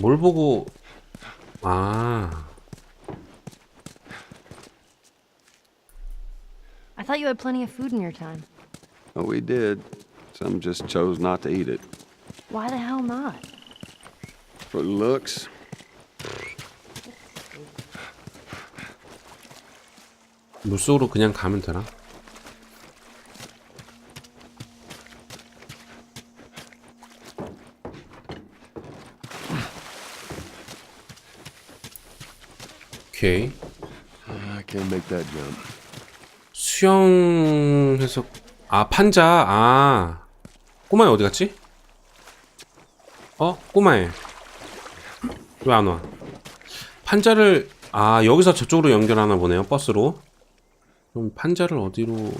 뭘 보고 아 I thought you had plenty of food in your time. Oh, we did. Some just chose not to eat it. Why the hell not? For looks. 물속으로 그냥 가면 되나? 오케이 I can't make that jump. 수영해서 아 판자 아 꼬마애 어디 갔지? 어 꼬마애 왜 안 와? 판자를 아 여기서 저쪽으로 연결하나 보네요 버스로 그럼 판자를 어디로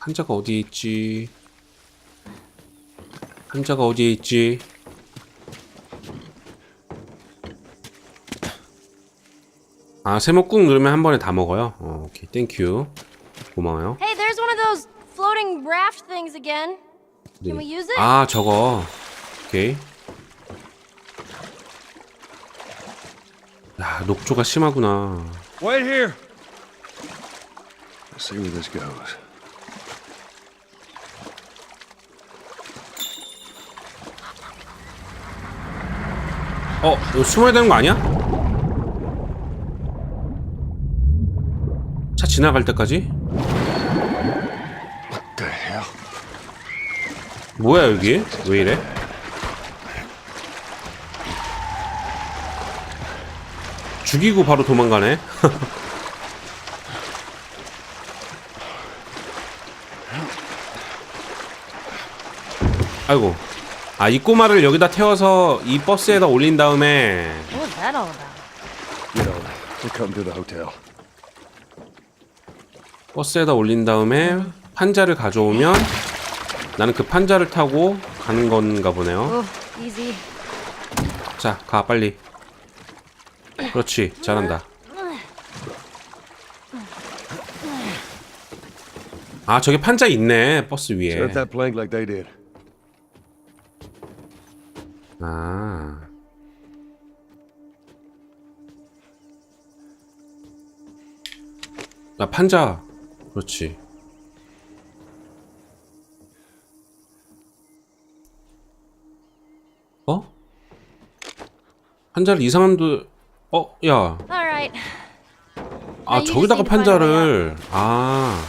판자가 어디에 있지? 판자가 어디에 있지? 아 세모 꾹 누르면 한 번에 다 먹어요. 어, 오케이 땡큐 고마워요. Hey, there's one of those floating raft things again. Can we use it? 아 저거 오케이. 야 녹조가 심하구나. Wait here. Let's see where this goes. 어 이거 숨어야 되는 거 아니야? 지나갈 때까지? The hell? 뭐야 여기? 왜 이래? 죽이고 바로 도망가네. 아이고. 아, 이 꼬마를 여기다 태워서 이 버스에다 올린 다음에 What was that all about? Get on. We'll come to the hotel. 버스에다 올린 다음에 판자를 가져오면 나는 그 판자를 타고 가는 건가 보네요. Easy. 자, 가 빨리. 그렇지, 잘한다. 아, 저기 판자 있네 버스 위에. 아, 아 판자. 그렇지. 어? 판자를 이상한 데 어, 야. 아 just 저기다가 판자를 아.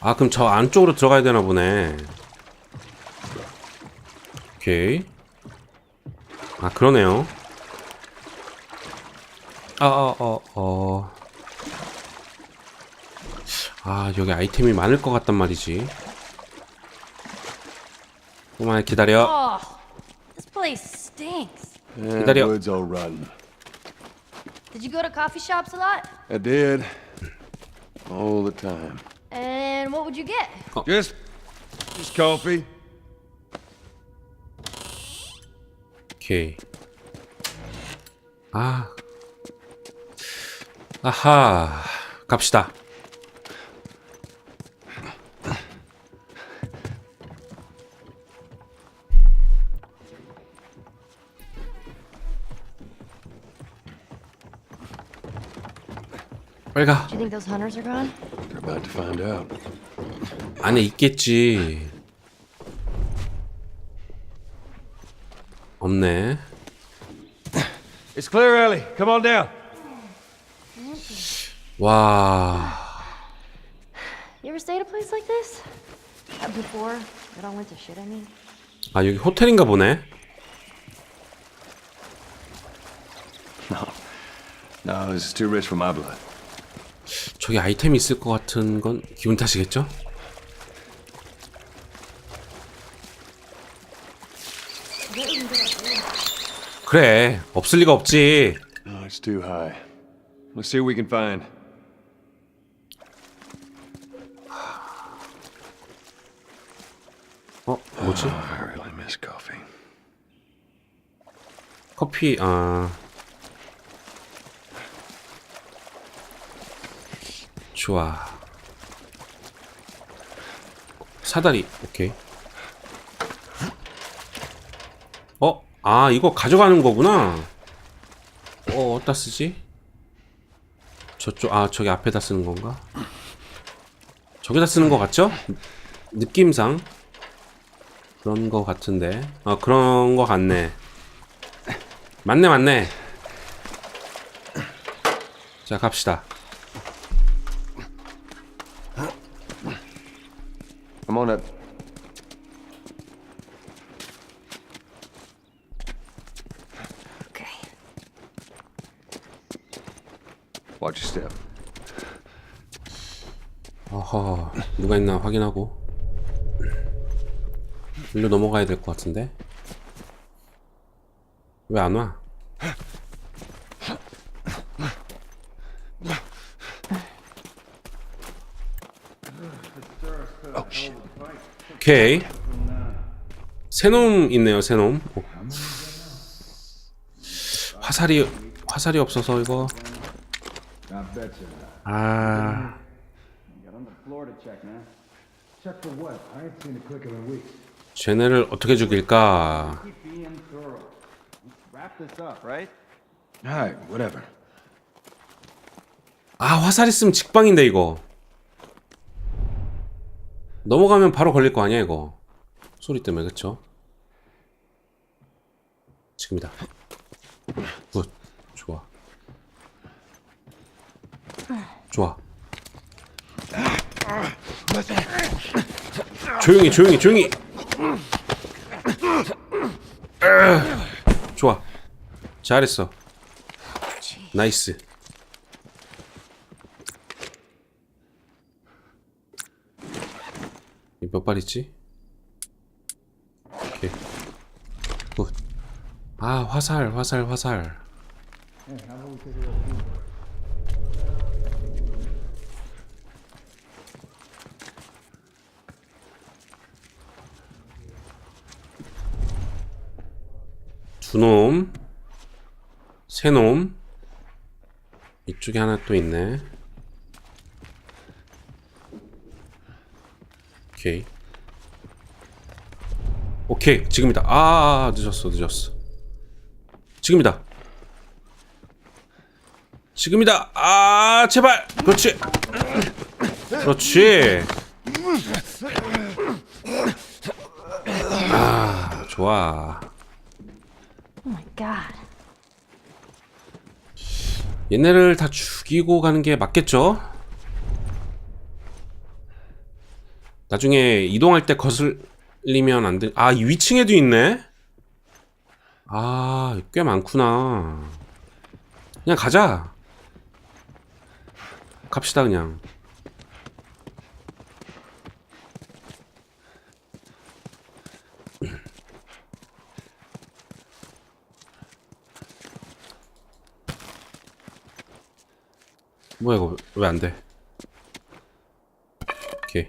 아 그럼 저 안쪽으로 들어가야 되나 보네. 오케이. 아 그러네요. 아, 어, 어, 어. 아, 여기 아이템이 많을 것 같단 말이지. 그만 기다려. Oh, this place stinks. Yeah, 기다려. wood's all rotten. Did you go to coffee shops a lot? I did. All the time. And what would you get? Just, just coffee. 오케이. 아. 아하. 갑시다. 빨리 가. Do you think those hunters are gone? They're about to find out. 안에 있겠지. 없네. It's clear, Ellie. Come on down. 와. You ever stayed at a place like this? Uh, before it all went to shit, I mean. 아, 여기 호텔인가 보네. No, this is too rich for my blood. 저기 아이템이 있을 것 같은 건 기분 탓이겠죠? 그래, 없을 리가 없지. No, it's too high. Let's see what we can find. 어, 뭐지? I really miss coffee. 커피, 아. 좋아. 사다리, 오케이. 어? 아 이거 가져가는 거구나 어 어디다 쓰지? 저쪽 아 저기 앞에다 쓰는 건가? 저기다 쓰는 거 같죠? 느낌상 그런 거 같은데 아 그런 거 같네 맞네 맞네 자 갑시다 I'm on it. Okay. Watch your step. 어허 누가 있나 확인하고 일로 넘어가야 될 것 같은데 왜 안 와? 오케이 새놈 있네요 새놈 오. 화살이 화살이 없어서 이거. 아 Got on the floor to check, man. Check for what? I ain't seen a clicker in weeks. 쟤네를 어떻게 죽일까. 아 화살 있으면 직방인데 이거 넘어가면 바로 걸릴 거 아니야 이거? 소리 때문에 그쵸? 지금이다. 굿. 좋아. 좋아. 조용히 조용히 조용히! 으, 좋아. 잘했어. 나이스 몇 발 있지? 오케이. 굿. 아 화살 화살 화살. 두놈. 세놈. 이쪽에 하나 또 있네 오케이. 오케이 지금이다. 아 아, 늦었어 늦었어. 지금이다. 지금이다. 아 제발! 그렇지. 그렇지. 아 좋아. Oh. 얘네를 다 죽이고 가는 게 맞겠죠? 나중에 이동할 때 거슬리면 안 돼. 아, 이 위층에도 있네? 아, 꽤 많구나. 그냥 가자. 갑시다, 그냥. 뭐야, 이거 왜 안 돼? 오케이.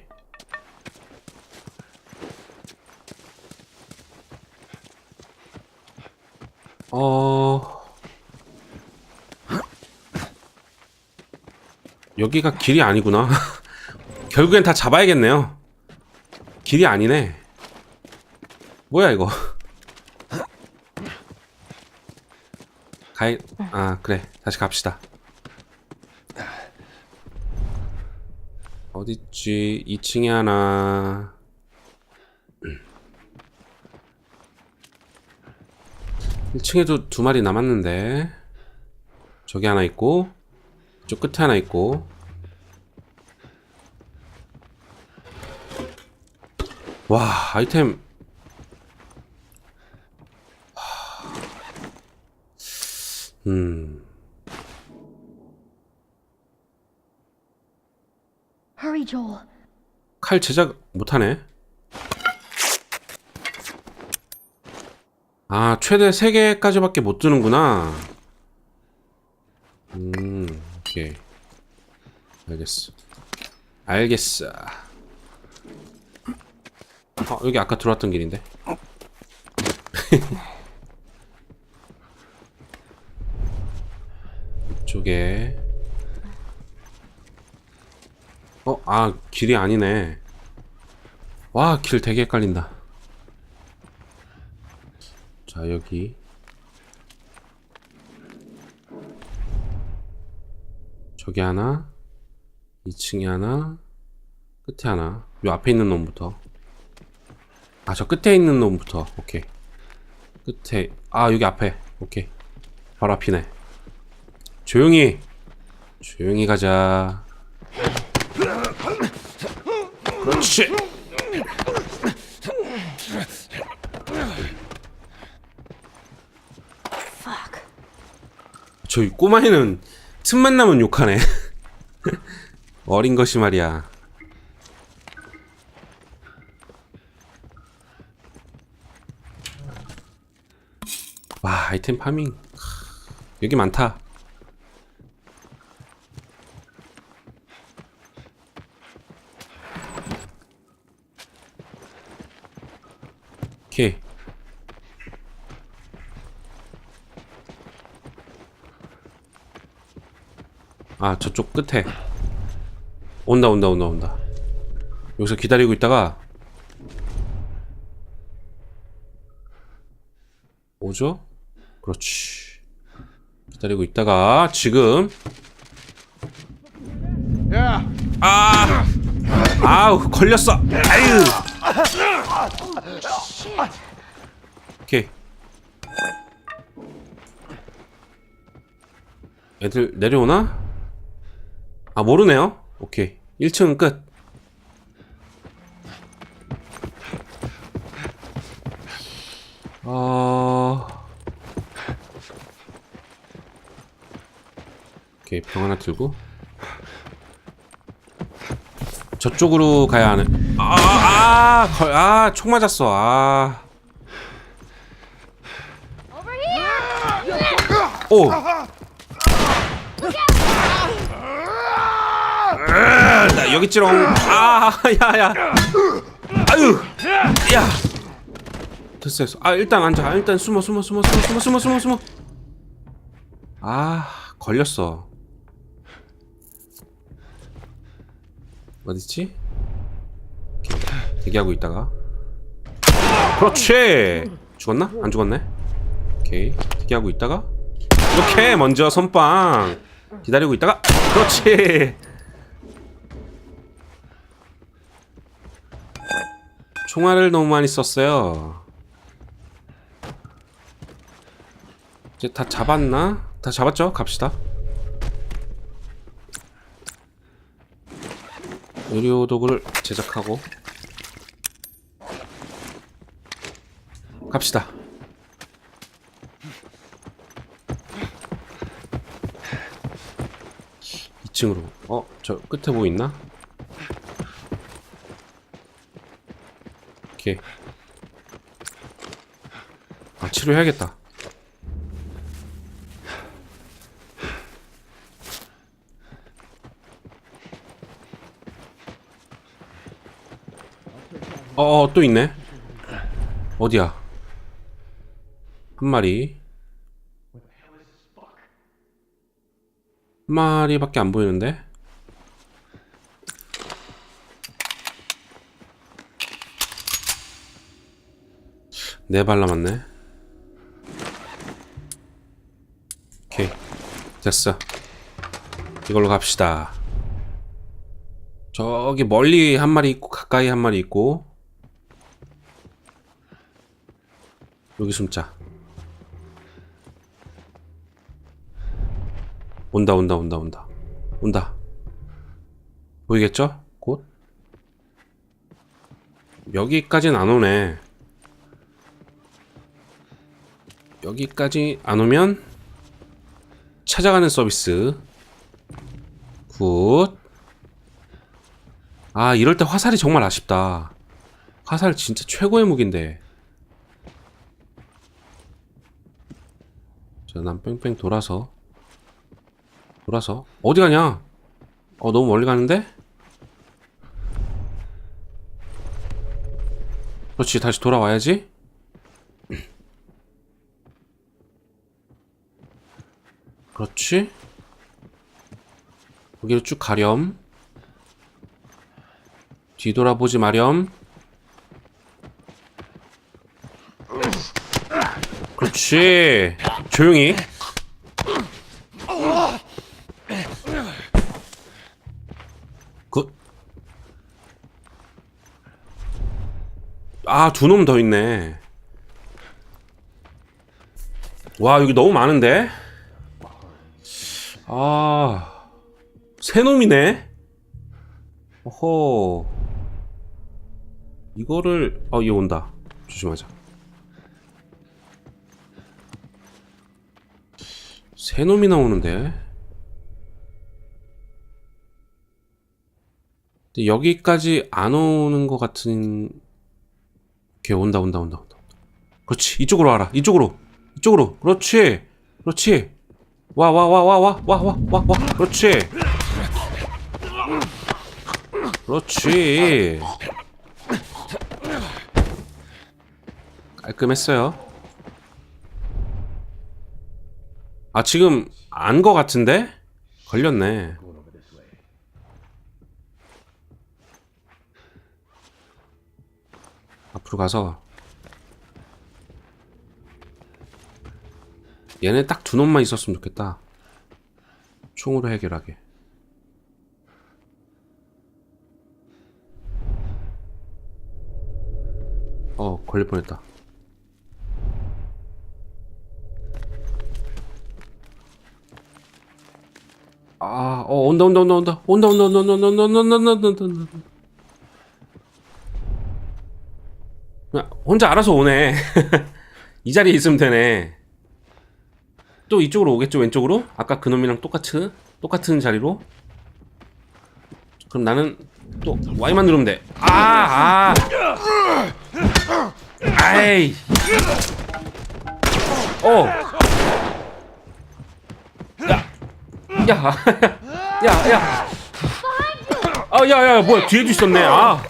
어... 여기가 길이 아니구나. 결국엔 다 잡아야겠네요. 길이 아니네. 뭐야 이거? 가이 아 그래 다시 갑시다. 어딨지? 2층에 하나. 1층에도 두 마리 남았는데. 저기 하나 있고, 저 끝에 하나 있고. 와, 아이템. 하. 음. Hurry, Joel. 칼 제작 못하네. 아, 최대 3개까지밖에 못 드는구나. 음, 오케이. 알겠어. 알겠어. 어, 여기 아까 들어왔던 길인데. 이쪽에. 어, 아, 길이 아니네. 와, 길 되게 헷갈린다. 자 여기. 저기 하나 2층에 하나 끝에 하나. 요 앞에 있는 놈부터. 아 저 끝에 있는 놈부터. 오케이. 끝에. 아 여기 앞에. 오케이. 바로 앞이네. 조용히. 조용히 가자. 그렇지 저이 꼬마애는 틈만 나면 욕하네. 어린 것이 말이야. 와 아이템 파밍. 여기 많다. 오케이 아 저쪽 끝에. 온다 온다 온다 온다. 여기서 기다리고 있다가 오죠? 그렇지. 기다리고 있다가 지금. 아! 아우 걸렸어. 아유. 오케이. 애들 내려오나? 아 모르네요? 오케이. 1층은 끝. 어... 오케이 병 하나 들고. 저쪽으로 가야 하네 아아 아, 걸- 아, 총 맞았어. 아. Over here! 오! 나 여기 찌롱. 아, 야, 야. 아유, 야. 됐어, 됐어. 아, 일단 앉아. 아, 일단 숨어, 숨어, 숨어, 숨어, 숨어, 숨어, 숨어, 숨어. 아, 걸렸어. 어딨지? 오케이. 대기하고 있다가. 그렇지. 죽었나? 안 죽었네. 오케이. 대기하고 있다가. 이렇게 먼저 선빵 기다리고 있다가 그렇지 총알을 너무 많이 썼어요 이제 다 잡았나? 다 잡았죠? 갑시다 의료 도구를 제작하고 갑시다 2층으로. 어, 저 끝에 뭐 있나? 오케이. 아, 치료해야겠다. 어, 어, 또 있네. 어디야? 한 마리. 한 마리밖에 안 보이는데? 네 발 남았네. 오케이. 됐어. 이걸로 갑시다. 저기 멀리 한 마리 있고, 가까이 한 마리 있고. 여기 숨자. 온다 온다 온다 온다 온다 보이겠죠? 곧 여기까진 안 오네 여기까지 안 오면 찾아가는 서비스. 굿. 아 이럴 때 화살이 정말 아쉽다. 화살 진짜 최고의 무기인데. 자 난 뺑뺑 돌아서. 돌아서. 어디 가냐? 어 너무 멀리 가는데? 그렇지 다시 돌아와야지 그렇지 여기로 쭉 가렴 뒤돌아보지 마렴 그렇지. 조용히. 그. 아, 두 놈 더 있네. 와, 여기 너무 많은데? 아. 세 놈이네? 어허. 이거를, 어, 얘 온다. 조심하자. 세 놈이 나오는데. 여기까지 안 오는 것 같은. 걔 온다, 온다, 온다, 온다. 그렇지. 이쪽으로 와라. 이쪽으로. 이쪽으로. 그렇지. 그렇지. 와, 와, 와, 와, 와, 와, 와, 와, 와. 그렇지. 그렇지. 깔끔했어요. 아 지금 안 거 같은데? 걸렸네. 앞으로 가서 얘네 딱 두 놈만 있었으면 좋겠다. 총으로 해결하게. 어 걸릴 뻔했다. 아, 어, 온다, 온다, 온다, 온다, 온다, 온다, 온다, 온다, 온다, 온다, 온다, 온다, 온다, 온다, 온다. 그냥 혼자 알아서 오네. 이 자리에 있으면 되네. 또 이쪽으로 오겠죠, 왼쪽으로? 아까 그놈이랑 똑같은, 똑같은 자리로? 그럼 나는 또 Y만 누르면 돼. 아, 아. 아이. 어. 야, 야, 야. 아, 야, 야, 뭐야? 뒤에도 있었네. 아,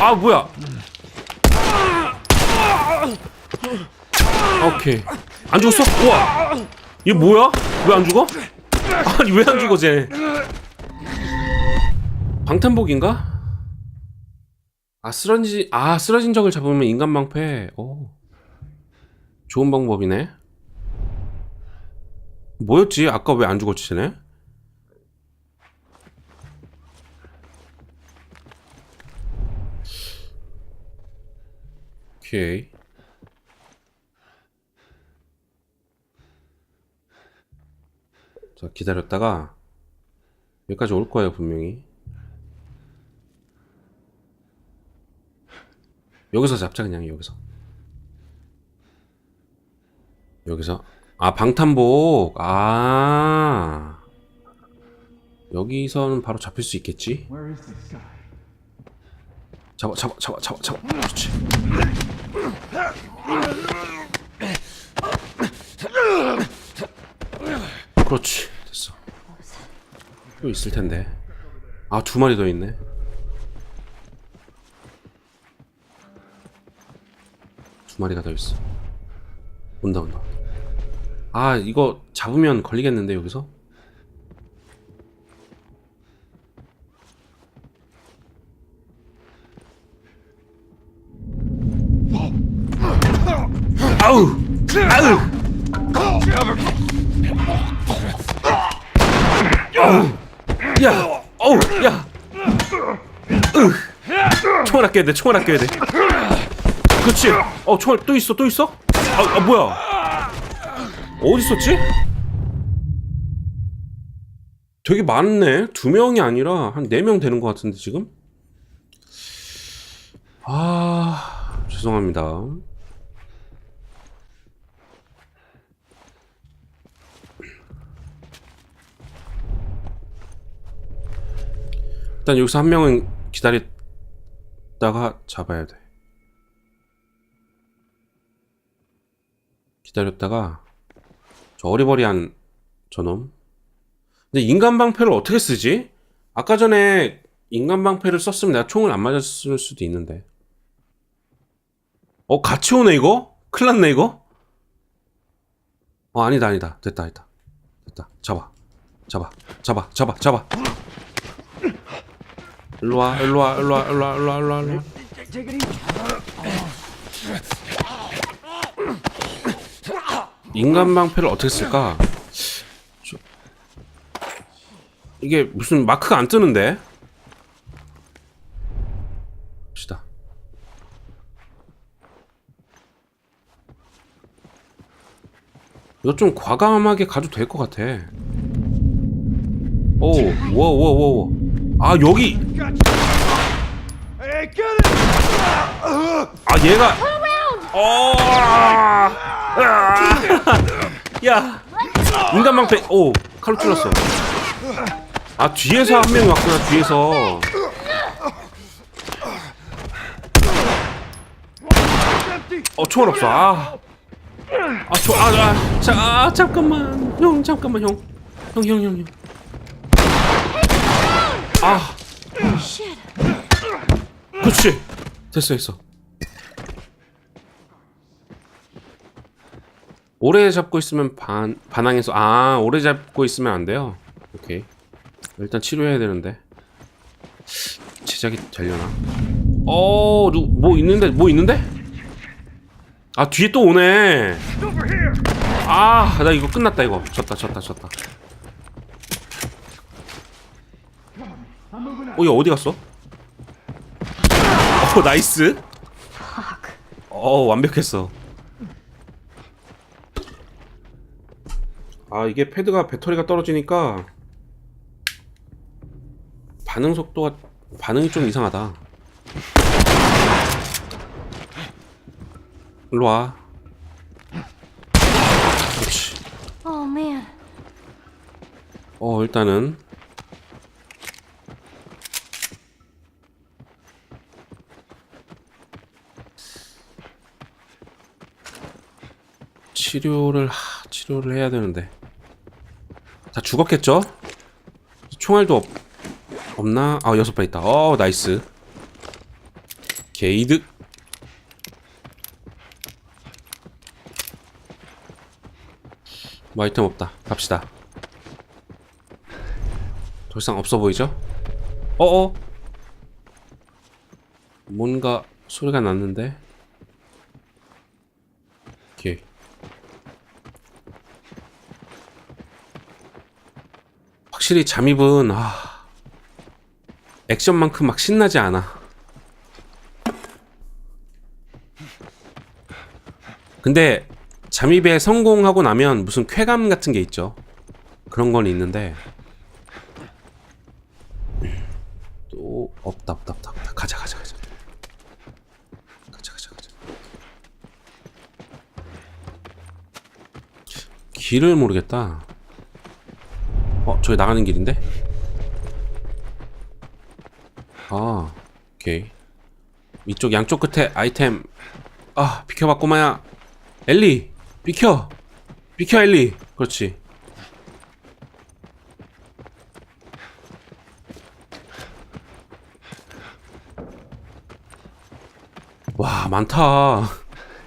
아, 뭐야? 오케이. 안 죽었어? 우와. 얘 뭐야? 왜 안 죽어? 아니 왜 안 죽어 쟤? 방탄복인가? 아 쓰러진 아 쓰러진 적을 잡으면 인간 방패. 오. 좋은 방법이네. 뭐였지? 아까 왜 안 죽었지 쟤네? 오케이. 자 기다렸다가 여기까지 올 거예요 분명히. 여기서 잡자 그냥 여기서. 여기서. 아 방탄복. 아. 여기서는 바로 잡힐 수 있겠지? 잡아 잡아 잡아 잡아 잡아. 그렇지. 그렇지 또 있을 텐데. 아 두 마리 더 있네. 두 마리가 더 있어. 온다 온다. 아 이거 잡으면 걸리겠는데 여기서? 아우! 아우 야 어우 야 으. 총알 아껴야 돼 총알 아껴야 돼 그렇지 어 총알 또 있어 또 있어 아, 아 뭐야 어디 있었지? 되게 많네. 두 명이 아니라 한 네 명 되는 것 같은데 지금? 아 죄송합니다. 일단 여기서 한 명은 기다렸다가 잡아야 돼. 기다렸다가 저 어리버리한 저놈. 근데 인간 방패를 어떻게 쓰지? 아까 전에 인간 방패를 썼으면 내가 총을 안 맞았을 수도 있는데. 어, 같이 오네, 이거? 큰일 났네, 이거? 어, 아니다, 아니다. 됐다, 됐다. 됐다. 잡아. 잡아. 잡아. 잡아. 잡아. 일로 와, 일로 와, 일로 와, 일로 와, 일로 와, 일로 와, 일로 와. 인간 방패를 어떻게 쓸까? 저- 이게 무슨 마크가 안 뜨는데? 봅시다. 이거 좀 과감하게 가도 될 것 같아. 오, 우와. 아, 여기! 아, 얘가! 어! 아! 야! 인간 방패! 오! 칼로 찔렀어. 아, 뒤에서 한 명이 왔구나, 뒤에서. 어, 총알 없어. 아. 아, 총, 아, 아, 자, 아, 잠깐만. 형, 잠깐만, 형. 형, 형, 형, 형. 아. 그렇지. 됐어, 됐어. 오래 잡고 있으면 반 반항해서 아 오래 잡고 있으면 안 돼요. 오케이. 일단 치료해야 되는데 제작이 되려나? 어, 누, 뭐 있는데 뭐 있는데? 아 뒤에 또 오네. 아, 나 이거 끝났다 이거. 졌다, 졌다, 졌다. 어, 얘 어디 갔어? 어, 나이스. 어, 완벽했어. 아 이게 패드가 배터리가 떨어지니까 반응 속도가 반응이 좀 이상하다. 일로 와. 그렇지. Oh man. 어 일단은 치료를 하, 치료를 해야 되는데 다 죽었겠죠? 총알도 없, 없나? 아 여섯 발 있다. 어 나이스. 게이드. 뭐 아이템 없다. 갑시다. 더 이상 없어 보이죠? 어어? 뭔가 소리가 났는데? 오케이. 확실히 잠입은 아 액션만큼 막 신나지 않아. 근데 잠입에 성공하고 나면 무슨 쾌감 같은 게 있죠. 그런 건 있는데. 또 없다 없다 없다 없다. 가자 가자 가자. 가자 가자 가자. 길을 모르겠다. 어 저기 나가는 길인데? 아 오케이. 이쪽 양쪽 끝에 아이템. 아 비켜봐 꼬마야. 엘리 비켜. 비켜 엘리. 그렇지. 와 많다.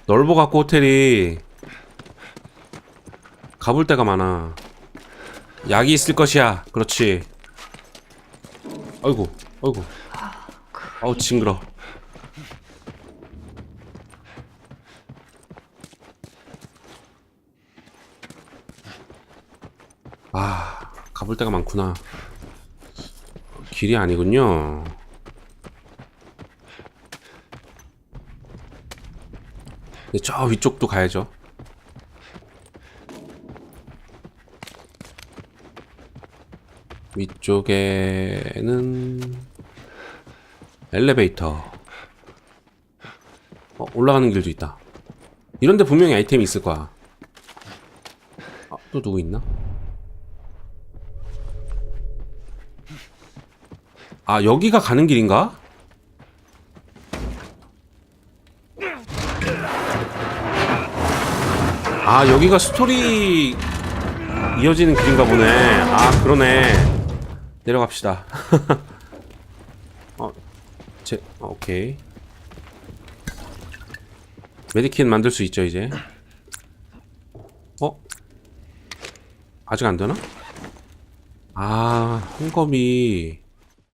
넓어갖고 호텔이. 가볼 데가 많아 약이 있을 것이야. 그렇지. 아이고 아이고. 아우 징그러. 아 가볼 데가 많구나. 길이 아니군요. 저 위쪽도 가야죠. 위쪽에는 엘리베이터. 어, 올라가는 길도 있다. 이런데 분명히 아이템이 있을 거야. 아, 또 누구 있나? 아, 여기가 가는 길인가? 아 여기가 스토리 이어지는 길인가 보네 아 그러네 내려갑시다 어, 제, 어, 오케이 메디킷 만들 수 있죠 이제 어? 아직 안 되나? 아 헝검이